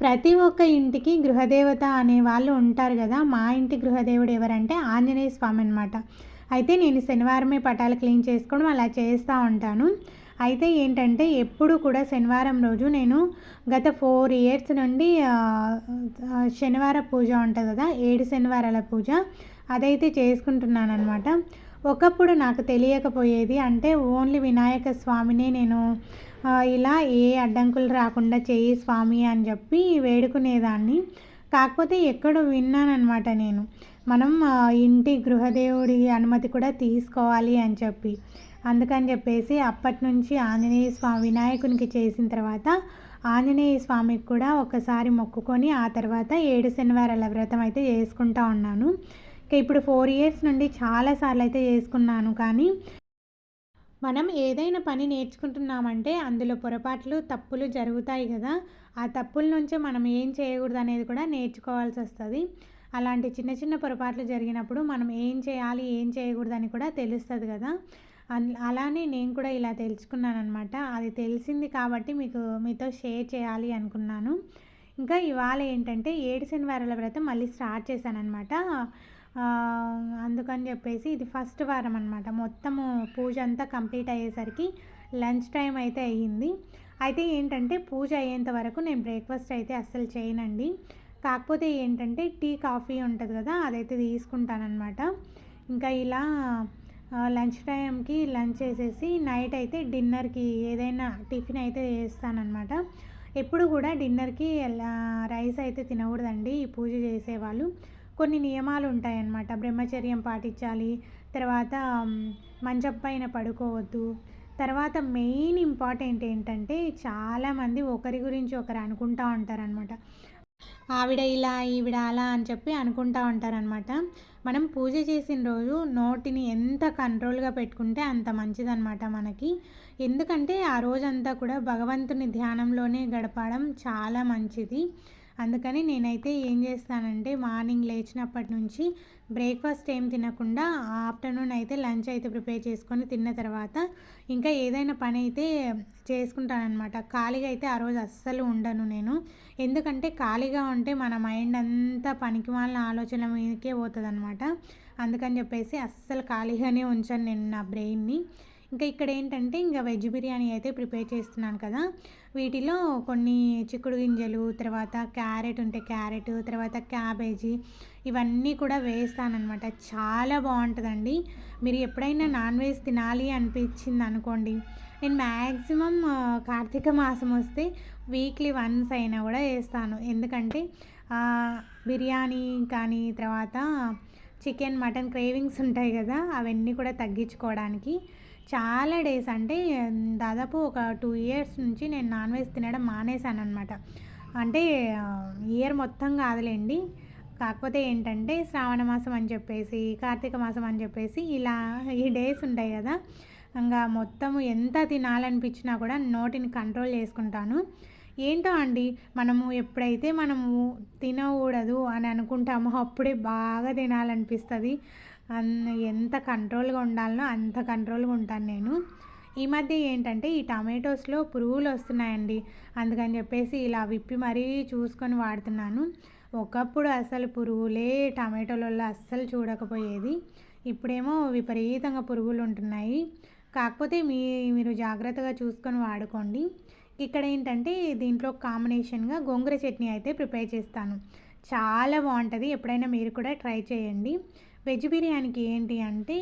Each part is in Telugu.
ప్రతి ఒక్క ఇంటికి గృహదేవత అనే వాళ్ళు ఉంటారు కదా మా ఇంటి గృహదేవుడు ఎవరంటే ఆంజనేయ స్వామి అనమాట అయితే నేను శనివారమే పటాలు క్లీన్ చేసుకోవడం అలా చేస్తూ ఉంటాను. అయితే ఏంటంటే ఎప్పుడు కూడా శనివారం రోజు నేను గత ఫోర్ ఇయర్స్ నుండి శనివార పూజ ఉంటుంది కదా ఏడు శనివారాల పూజ అదైతే చేసుకుంటున్నాను అనమాట ఒకప్పుడు నాకు తెలియకపోయేది అంటే ఓన్లీ వినాయక స్వామినే నేను ఇలా ఏ అడ్డంకులు రాకుండా చేయి స్వామి అని చెప్పి వేడుకునేదాన్ని. కాకపోతే ఎక్కడో విన్నానమాట నేను. మనం ఇంటి గృహదేవుడి అనుమతి కూడా తీసుకోవాలి అని చెప్పి. అందుకని చెప్పేసి అప్పటి నుంచి ఆంజనేయ స్వామి వినాయకునికి చేసిన తర్వాత ఆంజనేయ స్వామికి కూడా ఒకసారి మొక్కుకొని ఆ తర్వాత ఏడు శనివారాల వ్రతం అయితే చేసుకుంటా ఉన్నాను. ఇప్పుడు ఫోర్ ఇయర్స్ నుండి చాలాసార్లు అయితే చేసుకున్నాను కానీ మనం ఏదైనా పని నేర్చుకుంటున్నామంటే అందులో పొరపాట్లు తప్పులు జరుగుతాయి కదా. ఆ తప్పుల నుంచే మనం ఏం చేయకూడదు అనేది కూడా నేర్చుకోవాల్సి వస్తుంది. అలాంటి చిన్న చిన్న పొరపాట్లు జరిగినప్పుడు మనం ఏం చేయాలి ఏం చేయకూడదని కూడా తెలుస్తుంది కదా. అలానే నేను కూడా ఇలా తెలుసుకున్నాను అనమాట అది తెలిసింది కాబట్టి మీకు మీతో షేర్ చేయాలి అనుకున్నాను. ఇంకా ఇవాళ ఏంటంటే ఏడు శనివారాల వ్రతం మళ్ళీ స్టార్ట్ చేశాను అనమాట అందుకని చెప్పేసి ఇది ఫస్ట్ వారం అనమాట మొత్తము పూజ అంతా కంప్లీట్ అయ్యేసరికి లంచ్ టైం అయితే అయ్యింది. అయితే ఏంటంటే పూజ అయ్యేంత వరకు నేను బ్రేక్ఫాస్ట్ అయితే అస్సలు చేయనండి. కాకపోతే ఏంటంటే టీ కాఫీ ఉంటుంది కదా అదైతే తీసుకుంటానమాట ఇంకా ఇలా లంచ్ టైంకి లంచ్ చేసేసి నైట్ అయితే డిన్నర్కి ఏదైనా టిఫిన్ అయితే చేస్తానన్నమాట. ఎప్పుడు కూడా డిన్నర్కి రైస్ అయితే తినకూడదండి ఈ పూజ చేసేవాళ్ళు. కొన్ని నియమాలు ఉంటాయన్నమాట బ్రహ్మచర్యం పాటించాలి తర్వాత మంచం పైన పడుకోవద్దు. తర్వాత మెయిన్ ఇంపార్టెంట్ ఏంటంటే చాలామంది ఒకరి గురించి ఒకరు అనుకుంటూ ఉంటారనమాట ఆవిడ ఇలా ఈవిడ అలా అని చెప్పి అనుకుంటూ ఉంటారనమాట మనం పూజ చేసిన రోజు నోటిని ఎంత కంట్రోల్గా పెట్టుకుంటే అంత మంచిదనమాట మనకి. ఎందుకంటే ఆ రోజంతా కూడా భగవంతుని ధ్యానంలోనే గడపడం చాలా మంచిది. అందుకని నేనైతే ఏం చేస్తానంటే మార్నింగ్ లేచినప్పటి నుంచి బ్రేక్ఫాస్ట్ ఏం తినకుండా ఆఫ్టర్నూన్ అయితే లంచ్ అయితే ప్రిపేర్ చేసుకొని తిన్న తర్వాత ఇంకా ఏదైనా పని అయితే చేసుకుంటానమాట ఖాళీగా అయితే ఆ రోజు అస్సలు ఉండను నేను. ఎందుకంటే ఖాళీగా ఉంటే మన మైండ్ అంతా పనికి మాలిన ఆలోచన మీదకే పోతుంది అనమాట అందుకని చెప్పేసి అస్సలు ఖాళీగానే ఉంచాను నేను నా బ్రెయిన్ని. ఇంకా ఇక్కడ ఏంటంటే ఇంకా వెజ్ బిర్యానీ అయితే ప్రిపేర్ చేస్తున్నాను కదా. వీటిలో కొన్ని చిక్కుడు గింజలు తర్వాత క్యారెట్ ఉంటే క్యారెట్ తర్వాత క్యాబేజీ ఇవన్నీ కూడా వేస్తానమాట చాలా బాగుంటుందండి. మీరు ఎప్పుడైనా నాన్ వెజ్ తినాలి అనిపించింది అనుకోండి. నేను మ్యాక్సిమం కార్తీక మాసం వస్తే వీక్లీ వన్స్ అయినా కూడా వేస్తాను. ఎందుకంటే బిర్యానీ కానీ తర్వాత చికెన్ మటన్ క్రేవింగ్స్ ఉంటాయి కదా అవన్నీ కూడా తగ్గించుకోవడానికి. చాలా డేస్ అంటే దాదాపు ఒక టూ ఇయర్స్ నుంచి నేను నాన్ వెజ్ తినడం మానేశాను అనమాట అంటే ఇయర్ మొత్తం కాదులేండి. కాకపోతే ఏంటంటే శ్రావణ మాసం అని చెప్పేసి కార్తీక మాసం అని చెప్పేసి ఇలా ఈ డేస్ ఉంటాయి కదా. ఇంకా మొత్తం ఎంత తినాలనిపించినా కూడా నోటిని కంట్రోల్ చేసుకుంటాను. ఏంటో అండి మనము ఎప్పుడైతే మనము తినకూడదు అని అనుకుంటామో అప్పుడే బాగా తినాలనిపిస్తుంది. ఎంత కంట్రోల్గా ఉండాలనో అంత కంట్రోల్గా ఉంటాను నేను. ఈ మధ్య ఏంటంటే ఈ టమాటోస్లో పురుగులు వస్తున్నాయండి. అందుకని చెప్పేసి ఇలా విప్పి మరీ చూసుకొని వాడుతున్నాను. ఒకప్పుడు అసలు పురుగులే టమాటోలలో అస్సలు చూడకపోయేది. ఇప్పుడేమో విపరీతంగా పురుగులు ఉంటున్నాయి. కాకపోతే మీ మీరు జాగ్రత్తగా చూసుకొని వాడుకోండి. ఇక్కడ ఏంటంటే దీంట్లో కాంబినేషన్గా గోంగూర చట్నీ అయితే ప్రిపేర్ చేస్తాను. చాలా బాగుంటుంది. ఎప్పుడైనా మీరు కూడా ట్రై చేయండి. వెజ్ బిర్యానీకి ఏంటి అంటే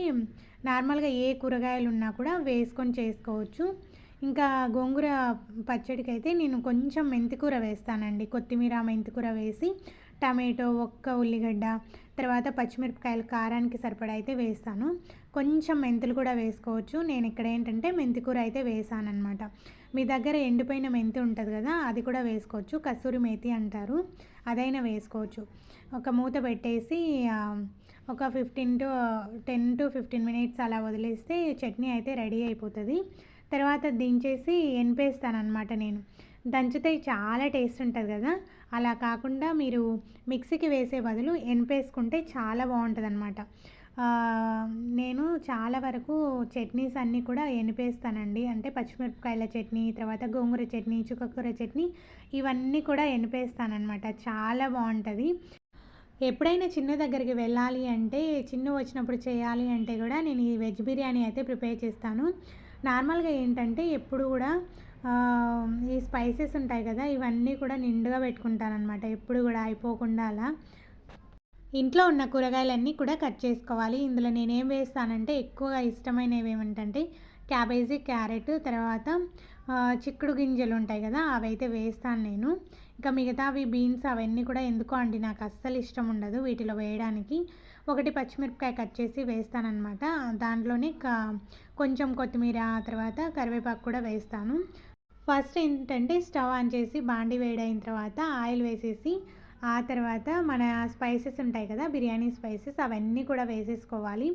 నార్మల్గా ఏ కూరగాయలు ఉన్నా కూడా వేసుకొని చేసుకోవచ్చు. ఇంకా గోంగూర పచ్చడికి అయితే నేను కొంచెం మెంతికూర వేస్తానండి. కొత్తిమీర మెంతికూర వేసి టమాటో ఒక్క ఉల్లిగడ్డ తర్వాత పచ్చిమిరపకాయలు కారానికి సరిపడా అయితే వేస్తాను. కొంచెం మెంతులు కూడా వేసుకోవచ్చు. నేను ఇక్కడ ఏంటంటే మెంతికూర అయితే వేసాను అనమాట మీ దగ్గర ఎండిపోయిన మెంతి ఉంటుంది కదా అది కూడా వేసుకోవచ్చు. కస్తూరి మేతి అంటారు అదైనా వేసుకోవచ్చు. ఒక మూత పెట్టేసి ఒక fifteen to ten to fifteen minutes అలా వదిలేస్తే చట్నీ అయితే రెడీ అయిపోతుంది. తర్వాత దించేసి ఎనిపేస్తానమాట నేను. దంచితే చాలా టేస్ట్ ఉంటుంది కదా అలా కాకుండా మీరు మిక్సీకి వేసే బదులు ఎనిపేసుకుంటే చాలా బాగుంటుంది అనమాట నేను చాలా వరకు చట్నీస్ అన్నీ కూడా ఎనిపేస్తానండి. అంటే పచ్చిమిరపకాయల చట్నీ తర్వాత గోంగూర చట్నీ చుక్కకూర చట్నీ ఇవన్నీ కూడా ఎనిపేస్తానమాట చాలా బాగుంటుంది. ఎప్పుడైనా చిన్న దగ్గరికి వెళ్ళాలి అంటే చిన్న వచ్చినప్పుడు చేయాలి అంటే కూడా నేను ఈ వెజ్ బిర్యానీ అయితే ప్రిపేర్ చేస్తాను. నార్మల్గా ఏంటంటే ఎప్పుడు కూడా ఈ స్పైసెస్ ఉంటాయి కదా ఇవన్నీ కూడా నిండుగా పెట్టుకుంటానమాట ఎప్పుడు కూడా అయిపోకుండా అలా. ఇంట్లో ఉన్న కూరగాయలన్నీ కూడా కట్ చేసుకోవాలి. ఇందులో నేనేం వేస్తానంటే ఎక్కువగా ఇష్టమైనవి ఏమిటంటే క్యాబేజీ క్యారెట్ తర్వాత చిక్కుడు గింజలు ఉంటాయి కదా అవైతే వేస్తాను నేను. ఇంకా మిగతావి బీన్స్ అవన్నీ కూడా ఎందుకో అండి నాకు అస్సలు ఇష్టం ఉండదు వీటిలో వేయడానికి. ఒకటి పచ్చిమిరపకాయ కట్ చేసి వేస్తానన్నమాట. దాంట్లోనే కొంచెం కొత్తిమీర తర్వాత కరివేపాకు కూడా వేస్తాను. ఫస్ట్ ఏంటంటే స్టవ్ ఆన్ చేసి బాండి వేడైన తర్వాత ఆయిల్ వేసేసి ఆ తర్వాత మన స్పైసెస్ ఉంటాయి కదా బిర్యానీ స్పైసెస్ అవన్నీ కూడా వేసేసుకోవాలి.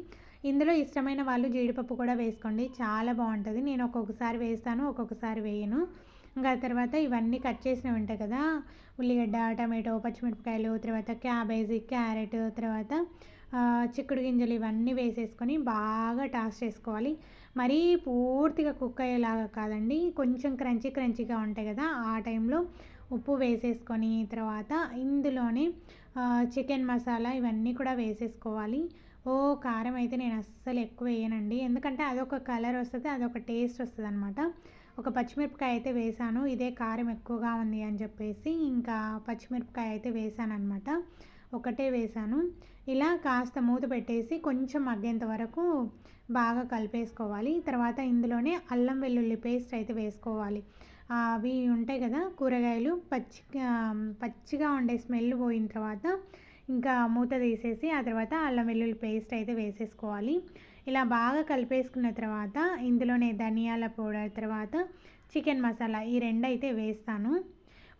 ఇందులో ఇష్టమైన వాళ్ళు జీడిపప్పు కూడా వేసుకోండి చాలా బాగుంటుంది. నేను ఒక్కొక్కసారి వేస్తాను ఒక్కొక్కసారి వేయను. ఇంకా తర్వాత ఇవన్నీ కట్ చేసినవి ఉంటాయి కదా ఉల్లిగడ్డ టమాటో పచ్చిమిరపకాయలు తర్వాత క్యాబేజీ క్యారెట్ తర్వాత చిక్కుడు గింజలు ఇవన్నీ వేసేసుకొని బాగా టాస్ చేసుకోవాలి. మరీ పూర్తిగా కుక్ అయ్యేలాగా కాదండి కొంచెం క్రంచీ క్రంచీగా ఉంటాయి కదా ఆ టైంలో ఉప్పు వేసేసుకొని తర్వాత ఇందులోనే చికెన్ మసాలా ఇవన్నీ కూడా వేసేసుకోవాలి. ఓ కారం అయితే నేను అస్సలు ఎక్కువ వేయనండి. ఎందుకంటే అదొక కలర్ వస్తుంది అదొక టేస్ట్ వస్తుంది అనమాట ఒక పచ్చిమిరపకాయ అయితే వేసాను ఇదే కారం ఎక్కువగా ఉంది అని చెప్పేసి ఇంకా పచ్చిమిరపకాయ అయితే వేసాను అనమాట ఒకటే వేసాను ఇలా కాస్త మూత పెట్టేసి కొంచెం మగ్గేంత వరకు బాగా కలిపేసుకోవాలి. తర్వాత ఇందులోనే అల్లం వెల్లుల్లి పేస్ట్ అయితే వేసుకోవాలి. అవి ఉంటాయి కదా కూరగాయలు పచ్చి పచ్చిగా ఉండే స్మెల్ పోయిన తర్వాత ఇంకా మూత తీసేసి ఆ తర్వాత అల్లం వెల్లుల్లి పేస్ట్ అయితే వేసేసుకోవాలి. ఇలా బాగా కలిపేసుకున్న తర్వాత ఇందులోనే ధనియాల పౌడర్ తర్వాత చికెన్ మసాలా ఈ రెండు అయితే వేస్తాను.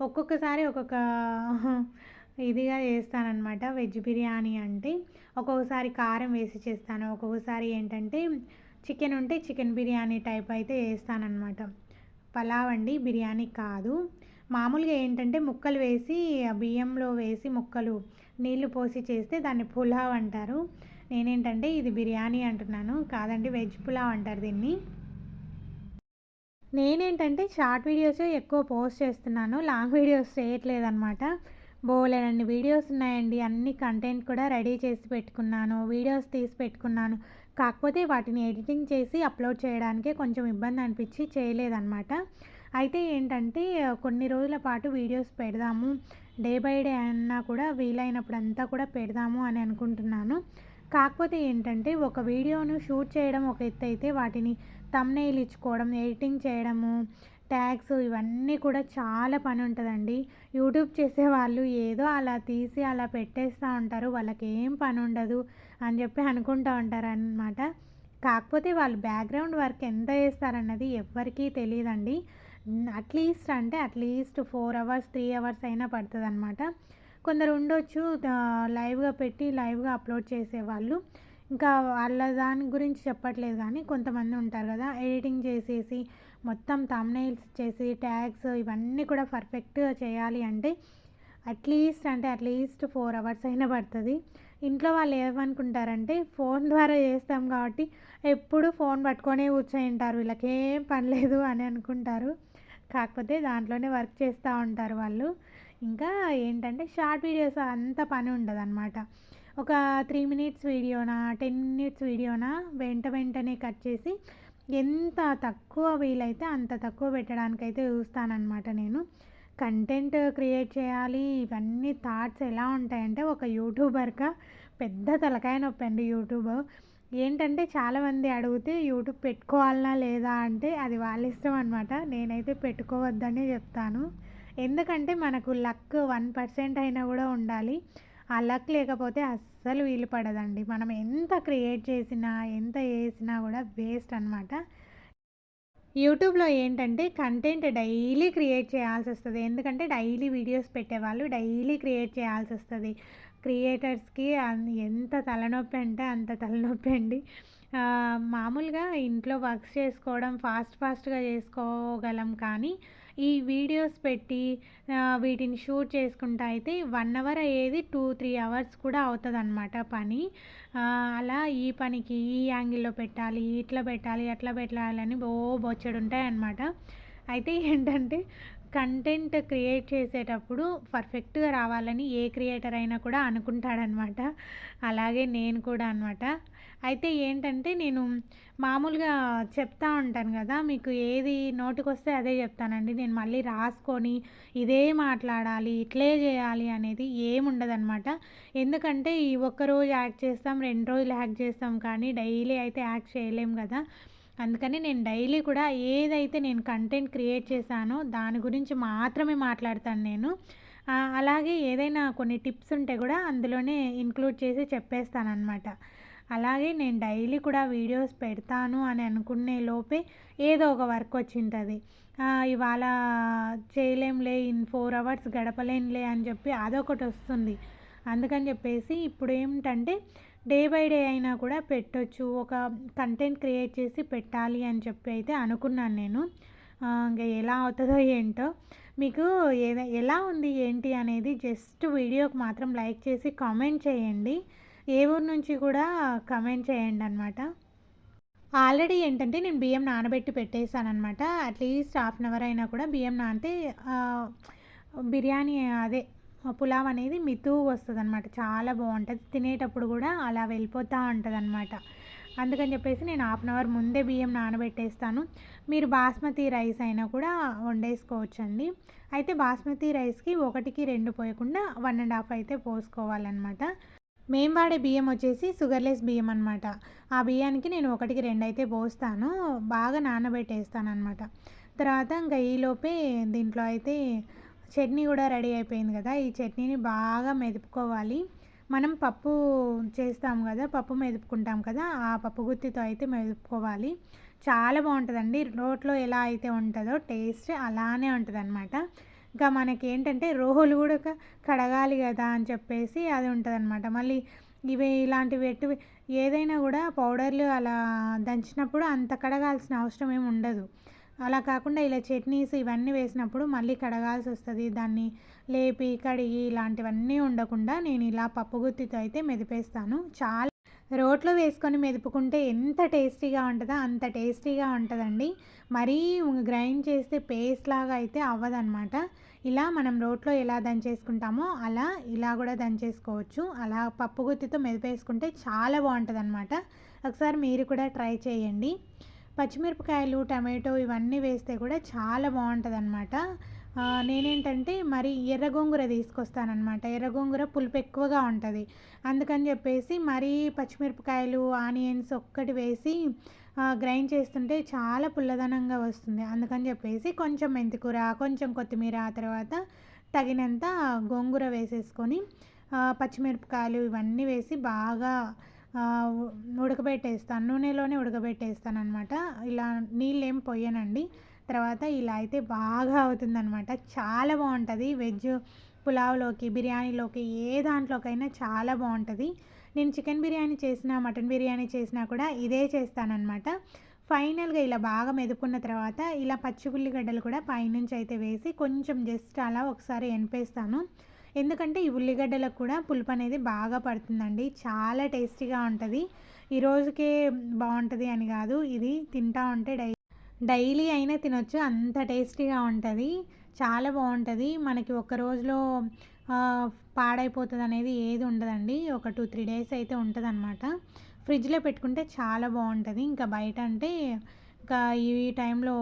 ఒక్కొక్కసారి ఒక్కొక్క ఇదిగా చేస్తానన్నమాట. వెజ్ బిర్యానీ అంటే ఒక్కొక్కసారి కారం వేసి చేస్తాను. ఒక్కొక్కసారి ఏంటంటే చికెన్ ఉంటే చికెన్ బిర్యానీ టైప్ అయితే వేస్తానన్నమాట పలావ్ అండి బిర్యానీ కాదు. మామూలుగా ఏంటంటే ముక్కలు వేసి బియ్యంలో వేసి ముక్కలు నీళ్ళు పోసి చేస్తే దాన్ని పులావ్ అంటారు. నేనేంటంటే ఇది బిర్యానీ అంటున్నాను. కాదండి వెజ్ పులావ్ అంటారు దీన్ని. నేనేంటంటే షార్ట్ వీడియోస్ ఎక్కువ పోస్ట్ చేస్తున్నాను. లాంగ్ వీడియోస్ చేయట్లేదు బోలేనండి వీడియోస్ ఉన్నాయండి. అన్ని కంటెంట్ కూడా రెడీ చేసి పెట్టుకున్నాను. వీడియోస్ తీసి పెట్టుకున్నాను. కాకపోతే వాటిని ఎడిటింగ్ చేసి అప్లోడ్ చేయడానికే కొంచెం ఇబ్బంది అనిపించి చేయలేదన్నమాట. అయితే ఏంటంటే కొన్ని రోజుల పాటు వీడియోస్ పెడదాము. డే బై డే అన్నా కూడా వీలైనప్పుడు అంతా కూడా పెడదాము అని అనుకుంటున్నాను. కాకపోతే ఏంటంటే ఒక వీడియోను షూట్ చేయడం ఒక ఎత్తు అయితే వాటిని తమ్నైల్ ఇచ్చుకోవడం ఎడిటింగ్ చేయడము ట్యాగ్స్ ఇవన్నీ కూడా చాలా పని ఉంటుందండి. యూట్యూబ్ చేసే వాళ్ళు ఏదో అలా తీసి అలా పెట్టేస్తూ ఉంటారు. వాళ్ళకి ఏం పని ఉండదు అని చెప్పి అనుకుంటూ ఉంటారు అనమాట కాకపోతే వాళ్ళు బ్యాక్గ్రౌండ్ వర్క్ ఎంత చేస్తారన్నది ఎవ్వరికీ తెలియదండి. అట్లీస్ట్ అంటే at least four hours three hours అయినా పడుతుంది అనమాట కొందరు ఉండొచ్చు లైవ్గా పెట్టి లైవ్గా అప్లోడ్ చేసేవాళ్ళు ఇంకా వాళ్ళ దాని గురించి చెప్పట్లేదు కానీ కొంతమంది ఉంటారు కదా ఎడిటింగ్ చేసేసి మొత్తం తమ్నైల్స్ చేసి ట్యాగ్స్ ఇవన్నీ కూడా పర్ఫెక్ట్గా చేయాలి అంటే అట్లీస్ట్ అంటే అట్లీస్ట్ ఫోర్ అవర్స్ అయినా పడుతుంది. ఇంట్లో వాళ్ళు ఏమనుకుంటారంటే ఫోన్ ద్వారా చేస్తాం కాబట్టి ఎప్పుడు ఫోన్ పట్టుకొనే కూర్చొని వీళ్ళకి ఏం పని లేదు అని అనుకుంటారు. కాకపోతే దాంట్లోనే వర్క్ చేస్తూ ఉంటారు వాళ్ళు. ఇంకా ఏంటంటే షార్ట్ వీడియోస్ అంత పని ఉండదు అనమాట ఒక త్రీ మినిట్స్ వీడియోనా టెన్ మినిట్స్ వీడియోనా వెంట వెంటనే కట్ చేసి ఎంత తక్కువ వీలైతే అంత తక్కువ పెట్టడానికైతే చూస్తానన్నమాట నేను. కంటెంట్ క్రియేట్ చేయాలి ఇవన్నీ థాట్స్ ఎలా ఉంటాయంటే ఒక యూట్యూబర్గా పెద్ద తలకాయ నొప్పి అండి యూట్యూబ్. ఏంటంటే చాలామంది అడిగితే యూట్యూబ్ పెట్టుకోవాలనా లేదా అంటే అది వాళ్ళ ఇష్టం అనమాట నేనైతే పెట్టుకోవద్దనే చెప్తాను. ఎందుకంటే మనకు లక్ వన్ పర్సెంట్ అయినా కూడా ఉండాలి. ఆ లక్ లేకపోతే అస్సలు వీలు పడదండి. మనం ఎంత క్రియేట్ చేసినా ఎంత వేసినా కూడా వేస్ట్ అనమాట యూట్యూబ్లో ఏంటంటే కంటెంట్ డైలీ క్రియేట్ చేయాల్సి వస్తుంది. ఎందుకంటే డైలీ వీడియోస్ పెట్టేవాళ్ళు డైలీ క్రియేట్ చేయాల్సి వస్తుంది. క్రియేటర్స్కి ఎంత తలనొప్పి అంటే అంత తలనొప్పి అండి. మామూలుగా ఇంట్లో వర్క్స్ చేసుకోవడం ఫాస్ట్ ఫాస్ట్గా చేసుకోగలం కానీ ఈ వీడియోస్ పెట్టి వీటిని షూట్ చేసుకుంటా అయితే వన్ అవర్ అయ్యేది టూ త్రీ అవర్స్ కూడా అవుతుందన్నమాట పని. అలా ఈ పనికి ఈ యాంగిల్లో పెట్టాలి ఇట్లా పెట్టాలి అట్లా పెట్టాలని ఓ బొచ్చడు ఉంటాయన్నమాట. అయితే ఏంటంటే కంటెంట్ క్రియేట్ చేసేటప్పుడు పర్ఫెక్ట్గా రావాలని ఏ క్రియేటర్ అయినా కూడా అనుకుంటాడనమాట. అలాగే నేను కూడా అనమాట. అయితే ఏంటంటే నేను మామూలుగా చెప్తా ఉంటాను కదా మీకు ఏది నోటికొస్తే అదే చెప్తానండి. నేను మళ్ళీ రాసుకొని ఇదే మాట్లాడాలి ఇట్లే చేయాలి అనేది ఏముండదనమాట ఎందుకంటే ఈ ఒక్కరోజు యాక్ట్ చేస్తాం రెండు రోజులు యాక్ట్ చేస్తాం కానీ డైలీ అయితే యాక్ట్ చేయలేం కదా. అందుకని నేను డైలీ కూడా ఏదైతే నేను కంటెంట్ క్రియేట్ చేశానో దాని గురించి మాత్రమే మాట్లాడతాను నేను. అలాగే ఏదైనా కొన్ని టిప్స్ ఉంటే కూడా అందులోనే ఇంక్లూడ్ చేసి చెప్పేస్తానమాట అలాగే నేను డైలీ కూడా వీడియోస్ పెడతాను అని అనుకునే లోపే ఏదో ఒక వర్క్ వచ్చింటుంది. ఇవాళ చేయలేంలే ఇన్ ఫోర్ అవర్స్ గడపలేంలే అని చెప్పి అదొకటి వస్తుంది. అందుకని చెప్పేసి ఇప్పుడు ఏమిటంటే డే బై డే అయినా కూడా పెట్టొచ్చు. ఒక కంటెంట్ క్రియేట్ చేసి పెట్టాలి అని చెప్పి అయితే అనుకున్నాను నేను. ఇంకా ఎలా అవుతుందో ఏంటో. మీకు ఏదో ఎలా ఉంది ఏంటి అనేది జస్ట్ వీడియోకి మాత్రం లైక్ చేసి కామెంట్ చేయండి. ఏ ఊరు నుంచి కూడా కమెంట్ చేయండి అనమాట ఆల్రెడీ ఏంటంటే నేను బియ్యం నానబెట్టి పెట్టేశాను అనమాట అట్లీస్ట్ హాఫ్ అన్ అవర్ అయినా కూడా బియ్యం నానితే బిర్యానీ అదే పులావ్ అనేది మితువు వస్తుంది అనమాట చాలా బాగుంటుంది. తినేటప్పుడు కూడా అలా వెళ్ళిపోతూ ఉంటుంది అనమాట అందుకని చెప్పేసి నేను హాఫ్ అన్ అవర్ ముందే బియ్యం నానబెట్టేస్తాను. మీరు బాస్మతి రైస్ అయినా కూడా వండేసుకోవచ్చండి. అయితే బాస్మతి రైస్కి ఒకటికి రెండు పోయకుండా వన్ అండ్ హాఫ్ అయితే పోసుకోవాలన్నమాట. మేము వాడే బియ్యం వచ్చేసి షుగర్లెస్ బియ్యం అనమాట ఆ బియ్యానికి నేను ఒకటికి రెండు అయితే పోస్తాను. బాగా నానబెట్టేస్తాను అనమాట తర్వాత ఇంకా ఈలోపే దీంట్లో అయితే చట్నీ కూడా రెడీ అయిపోయింది కదా. ఈ చట్నీని బాగా మెదుపుకోవాలి. మనం పప్పు చేస్తాం కదా పప్పు మెదుపుకుంటాం కదా ఆ పప్పు గుత్తితో అయితే మెదుపుకోవాలి. చాలా బాగుంటుందండి. రోట్లో ఎలా అయితే ఉంటుందో టేస్ట్ అలానే ఉంటుందన్నమాట. ఇంకా మనకి ఏంటంటే రోహులు కూడా కడగాలి కదా అని చెప్పేసి అది ఉంటుందన్నమాట. మళ్ళీ ఇవి ఇలాంటివి ఎట్టి ఏదైనా కూడా పౌడర్లు అలా దంచినప్పుడు అంత కడగాల్సిన అవసరం ఏమి ఉండదు. అలా కాకుండా ఇలా చట్నీస్ ఇవన్నీ వేసినప్పుడు మళ్ళీ కడగాల్సి వస్తుంది. దాన్ని లేపి కడిగి ఇలాంటివన్నీ ఉండకుండా నేను ఇలా పప్పు గుత్తితో అయితే మెదిపేస్తాను. చాలా రోట్లో వేసుకొని మెదుపుకుంటే ఎంత టేస్టీగా ఉంటుందో అంత టేస్టీగా ఉంటుందండి. మరీ గ్రైండ్ చేస్తే పేస్ట్ లాగా అయితే అవ్వదన్నమాట. ఇలా మనం రోట్లో ఎలా దంచేసుకుంటామో అలా ఇలా కూడా దంచేసుకోవచ్చు. అలా పప్పు గుత్తితో మెదిపేసుకుంటే చాలా బాగుంటుంది ఒకసారి మీరు కూడా ట్రై చేయండి. పచ్చిమిరపకాయలు టమాటో ఇవన్నీ వేస్తే కూడా చాలా బాగుంటుంది అనమాట నేనేంటంటే మరి ఎర్ర గోంగూర తీసుకొస్తానమాట ఎర్ర గోంగూర పులుపు ఎక్కువగా ఉంటుంది. అందుకని చెప్పేసి మరీ పచ్చిమిరపకాయలు ఆనియన్స్ ఒక్కటి వేసి గ్రైండ్ చేస్తుంటే చాలా పుల్లదనంగా వస్తుంది. అందుకని చెప్పేసి కొంచెం మెంతికూర కొంచెం కొత్తిమీర ఆ తర్వాత తగినంత గోంగూర వేసేసుకొని పచ్చిమిరపకాయలు ఇవన్నీ వేసి బాగా ఉడకబెట్టేస్తాను నూనెలోనే ఉడకబెట్టేస్తాను అనమాట ఇలా నీళ్ళు ఏం పొయ్యనండి. తర్వాత ఇలా అయితే బాగా అవుతుందనమాట చాలా బాగుంటుంది. వెజ్ పులావ్లోకి బిర్యానీలోకి ఏ దాంట్లోకైనా చాలా బాగుంటుంది. నేను చికెన్ బిర్యానీ చేసినా మటన్ బిర్యానీ చేసినా కూడా ఇదే చేస్తానన్నమాట. ఫైనల్గా ఇలా బాగా మెదుపుకున్న తర్వాత ఇలా పచ్చి ఉల్లిగడ్డలు కూడా పైనుంచి అయితే వేసి కొంచెం జస్ట్ అలా ఒకసారి ఎనిపేస్తాను ఎందుకంటే ఈ ఉల్లిగడ్డలకు కూడా పులుపు అనేది బాగా పడుతుందండి. చాలా టేస్టీగా ఉంటుంది. ఈ రోజుకే బాగుంటుంది అని కాదు ఇది తింటా ఉంటే డై డైలీ అయినా తినొచ్చు. అంత టేస్టీగా ఉంటుంది. చాలా బాగుంటుంది. మనకి ఒక రోజులో పాడైపోతుంది అనేది ఏది ఉండదండి. ఒక టూ త్రీ డేస్ అయితే ఉంటుంది అనమాట ఫ్రిడ్జ్లో పెట్టుకుంటే చాలా బాగుంటుంది. ఇంకా బయట అంటే ఇంకా ఈ టైంలో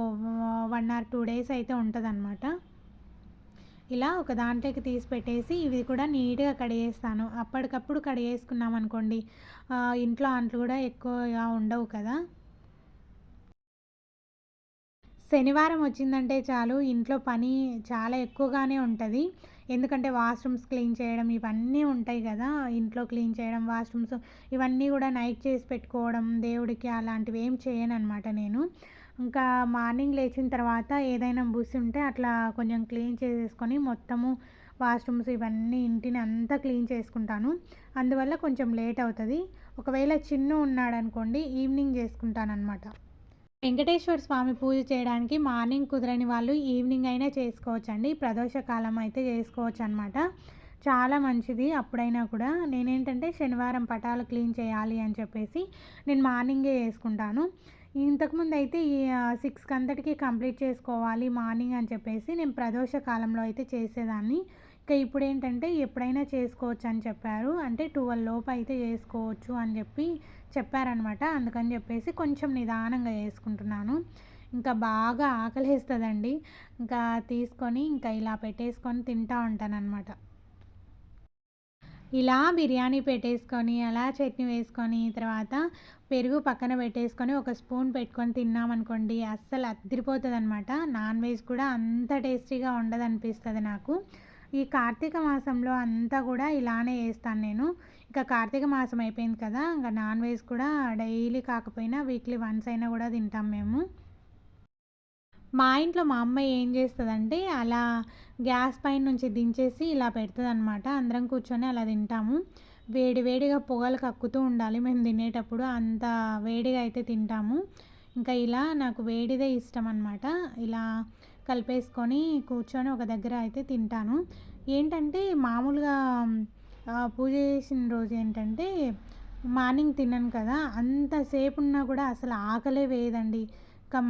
వన్ ఆర్ టూ డేస్ అయితే ఉంటుంది అనమాట ఇలా ఒక దాంట్లోకి తీసి పెట్టేసి ఇవి కూడా నీట్గా కడిగేస్తాను. అప్పటికప్పుడు కడిగేసుకున్నాం అనుకోండి ఇంట్లో అంట్లు కూడా ఎక్కువగా ఉండవు కదా. శనివారం వచ్చిందంటే చాలు ఇంట్లో పని చాలా ఎక్కువగానే ఉంటుంది. ఎందుకంటే వాష్రూమ్స్ క్లీన్ చేయడం ఇవన్నీ ఉంటాయి కదా ఇంట్లో క్లీన్ చేయడం వాష్రూమ్స్ ఇవన్నీ కూడా నైట్ చేసి పెట్టుకోవడం దేవుడికి అలాంటివి ఏం చేయను అనమాట నేను. ఇంకా మార్నింగ్ లేచిన తర్వాత ఏదైనా బుస్ ఉంటే అట్లా కొంచెం క్లీన్ చేసేసుకొని మొత్తము వాష్రూమ్స్ ఇవన్నీ ఇంటిని అంతా క్లీన్ చేసుకుంటాను. అందువల్ల కొంచెం లేట్ అవుతుంది. ఒకవేళ చిన్న ఉన్నాడనుకోండి ఈవినింగ్ చేసుకుంటాను అనమాట వెంకటేశ్వర స్వామి పూజ చేయడానికి మార్నింగ్ కుదరని వాళ్ళు ఈవినింగ్ అయినా చేసుకోవచ్చండి. ప్రదోషకాలం అయితే చేసుకోవచ్చు అనమాట చాలా మంచిది అప్పుడైనా కూడా. నేనేంటంటే శనివారం పటాలు క్లీన్ చేయాలి అని చెప్పేసి నేను మార్నింగే చేసుకుంటాను. ఇంతకుముందు అయితే ఈ సిక్స్కి అంతటికి కంప్లీట్ చేసుకోవాలి మార్నింగ్ అని చెప్పేసి నేను ప్రదోష కాలంలో అయితే చేసేదాన్ని. ఇంకా ఇప్పుడు ఏంటంటే ఎప్పుడైనా చేసుకోవచ్చు అని చెప్పారు. అంటే ట్వెల్వ్ లోపు అయితే చేసుకోవచ్చు అని చెప్పి చెప్పారనమాట. అందుకని చెప్పేసి కొంచెం నిదానంగా చేసుకుంటున్నాను. ఇంకా బాగా ఆకలిస్తుందండి. ఇంకా తీసుకొని ఇంకా ఇలా పెట్టేసుకొని తింటూ ఉంటానన్నమాట ఇలా బిర్యానీ పెట్టేసుకొని అలా చట్నీ వేసుకొని తర్వాత పెరుగు పక్కన పెట్టేసుకొని ఒక స్పూన్ పెట్టుకొని తిన్నామనుకోండి అస్సలు అద్దరిపోతుంది అనమాట నాన్ వెజ్ కూడా అంత టేస్టీగా ఉండదు అనిపిస్తుంది నాకు. ఈ కార్తీక మాసంలో అంతా కూడా ఇలానే వేస్తాను నేను. ఇంకా కార్తీక మాసం అయిపోయింది కదా ఇంకా నాన్ వెజ్ కూడా డైలీ కాకపోయినా వీక్లీ వన్స్ అయినా కూడా తింటాం మేము. మా ఇంట్లో మా అమ్మ ఏం చేస్తుందంటే అలా గ్యాస్ పైన నుంచి దించేసి ఇలా పెడుతుంది అనమాట అందరం కూర్చొని అలా తింటాము. వేడి వేడిగా పొగలు కక్కుతూ ఉండాలి మేము తినేటప్పుడు. అంత వేడిగా అయితే తింటాము. ఇంకా ఇలా నాకు వేడిదే ఇష్టం అనమాట ఇలా కలిపేసుకొని కూర్చొని ఒక దగ్గర అయితే తింటాను. ఏంటంటే మామూలుగా పూజ చేసిన రోజు ఏంటంటే మార్నింగ్ తిన్నాను కదా అంతసేపు ఉన్నా కూడా అసలు ఆకలే వేయదండి.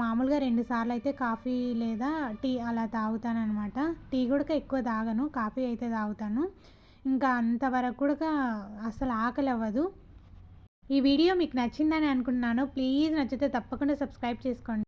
మామూలుగా రెండు సార్లు అయితే కాఫీ లేదా టీ అలా తాగుతాను అనమాట టీ కూడా ఎక్కువ తాగను. కాఫీ అయితే తాగుతాను. ఇంకా అంతవరకు కూడా అసలు ఆకలి అవ్వదు ఈ వీడియో మీకు నచ్చిందని అనుకుంటున్నాను. ప్లీజ్ నచ్చితే తప్పకుండా సబ్స్క్రైబ్ చేసుకోండి.